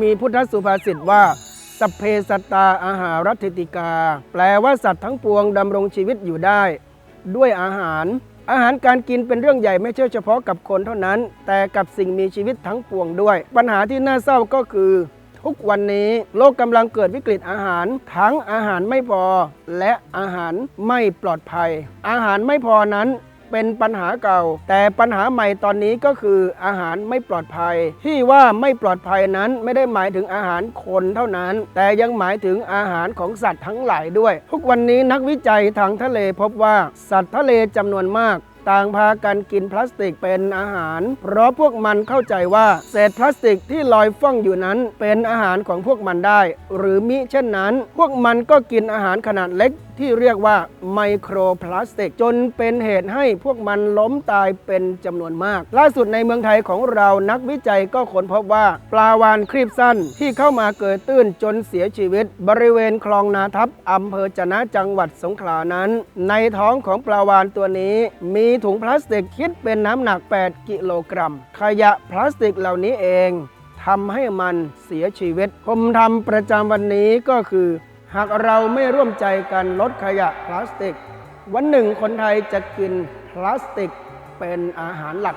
มีพุทธสุภาษิตว่าสเพสตตาอาหารัติติกา แปลว่าสัตว์ทั้งปวงดำรงชีวิตอยู่ได้ ด้วยอาหาร อาหารการกินเป็นเรื่องใหญ่ไม่ใช่เฉพาะกับคนเท่านั้น แต่กับสิ่งมีชีวิตทั้งปวงด้วย ปัญหาที่น่าเศร้าก็คือ ทุกวันนี้โลกกำลังเกิดวิกฤตอาหาร ทั้งอาหารไม่พอ และอาหารไม่ปลอดภัย อาหารไม่พอนั้น เป็นปัญหาเก่า แต่ปัญหาใหม่ตอนนี้ก็คืออาหารไม่ปลอดภัย ที่ว่าไม่ปลอดภัยนั้นไม่ได้หมายถึงอาหารคนเท่านั้น แต่ยังหมายถึงอาหารของสัตว์ทั้งหลายด้วย ทุกวันนี้นักวิจัยทางทะเลพบว่าสัตว์ทะเลจำนวนมากต่างพากันกินพลาสติกเป็นอาหาร เพราะพวกมันเข้าใจว่าเศษพลาสติกที่ลอยฟ่องอยู่นั้นเป็นอาหารของพวกมันได้ หรือมิเช่นนั้น พวกมันก็กินอาหารขนาดเล็กที่เรียกว่าไมโครพลาสติก จนเป็นเหตุให้พวกมันล้มตายเป็นจำนวนมาก ล่าสุดในเมืองไทยของเรานักวิจัยก็ค้นพบว่า ปลาวานครีบสั้นที่เข้ามาเกิดตื้นจนเสียชีวิต บริเวณคลองนาทับอำเภอจนะจังหวัดสงขลานั้น ในท้องของปลาวานตัวนี้ มีถุงพลาสติกคิดเป็นน้ำหนัก 8 กิโลกรัม ขยะพลาสติกเหล่านี้เองทำให้มันเสียชีวิตผมทำประจำวันนี้ก็คือ หากเราไม่ร่วมใจกันลดขยะพลาสติก วันหนึ่งคนไทยจะกินพลาสติกเป็นอาหารหลัก